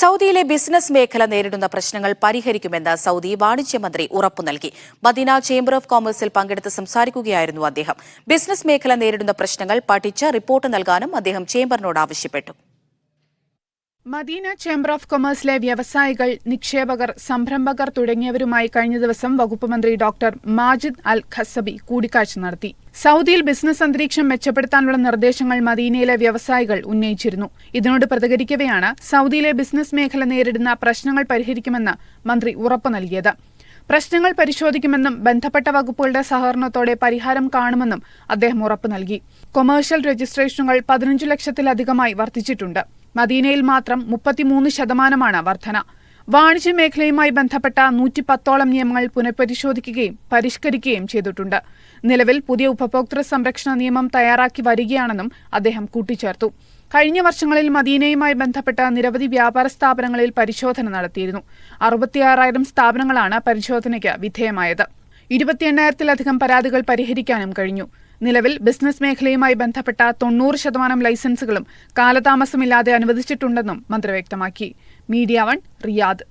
സൗദിയിലെ ബിസിനസ് മേഖല നേരിടുന്ന പ്രശ്നങ്ങൾ പരിഹരിക്കുമെന്ന് സൗദി വാണിജ്യമന്ത്രി ഉറപ്പു നൽകി. മദീന ചേംബർ ഓഫ് കോമേഴ്സിൽ പങ്കെടുത്ത് സംസാരിക്കുകയായിരുന്നു അദ്ദേഹം. ബിസിനസ് മേഖല നേരിടുന്ന പ്രശ്നങ്ങൾ പഠിച്ച് റിപ്പോർട്ട് നൽകാനും അദ്ദേഹം ചേംബറിനോട് ആവശ്യപ്പെട്ടു. മദീന ചേംബർ ഓഫ് കൊമേഴ്സിലെ വ്യവസായികൾ നിക്ഷേപകർ സംരംഭകർ തുടങ്ങിയവരുമായി കഴിഞ്ഞ ദിവസം വകുപ്പ് മന്ത്രി ഡോക്ടർ മാജിദ് അൽ ഖസബി കൂടിക്കാഴ്ച നടത്തി. സൗദിയിൽ ബിസിനസ് അന്തരീക്ഷം മെച്ചപ്പെടുത്താനുള്ള നിർദ്ദേശങ്ങൾ മദീനയിലെ വ്യവസായികൾ ഉന്നയിച്ചിരുന്നു. ഇതിനോട് പ്രതികരിക്കവെയാണ് സൗദിയിലെ ബിസിനസ് മേഖല നേരിടുന്ന പ്രശ്നങ്ങൾ പരിഹരിക്കുമെന്ന് മന്ത്രി ഉറപ്പു നൽകിയത്. പ്രശ്നങ്ങൾ പരിശോധിക്കുമെന്നും ബന്ധപ്പെട്ട വകുപ്പുകളുടെ സഹകരണത്തോടെ പരിഹാരം കാണുമെന്നും അദ്ദേഹം ഉറപ്പു നൽകി. കൊമേഴ്ഷ്യൽ രജിസ്ട്രേഷനുകൾ പതിനഞ്ചു ലക്ഷത്തിലധികമായി വർദ്ധിച്ചിട്ടുണ്ട്. മദീനയിൽ മാത്രം മുപ്പത്തിമൂന്ന് ശതമാനമാണ് വർധന. വാണിജ്യ മേഖലയുമായി ബന്ധപ്പെട്ട നൂറ്റി പത്തോളം നിയമങ്ങൾ പുനഃപരിശോധിക്കുകയും പരിഷ്കരിക്കുകയും ചെയ്തിട്ടുണ്ട്. നിലവിൽ പുതിയ ഉപഭോക്തൃ സംരക്ഷണ നിയമം തയ്യാറാക്കി വരികയാണെന്നും അദ്ദേഹം കൂട്ടിച്ചേർത്തു. കഴിഞ്ഞ വർഷങ്ങളിൽ മദീനയുമായി ബന്ധപ്പെട്ട നിരവധി വ്യാപാര സ്ഥാപനങ്ങളിൽ പരിശോധന നടത്തിയിരുന്നു. അറുപത്തിയാറായിരം സ്ഥാപനങ്ങളാണ് പരിശോധനയ്ക്ക് വിധേയമായത്. ഇരുപത്തി എണ്ണായിരത്തിലധികം പരാതികൾ പരിഹരിക്കാനും കഴിഞ്ഞു. നിലവിൽ ബിസിനസ് മേഖലയുമായി ബന്ധപ്പെട്ട തൊണ്ണൂറ് ശതമാനം ലൈസൻസുകളും കാലതാമസമില്ലാതെ അനുവദിച്ചിട്ടുണ്ടെന്നും മന്ത്രി വ്യക്തമാക്കി. Media one Riyadh.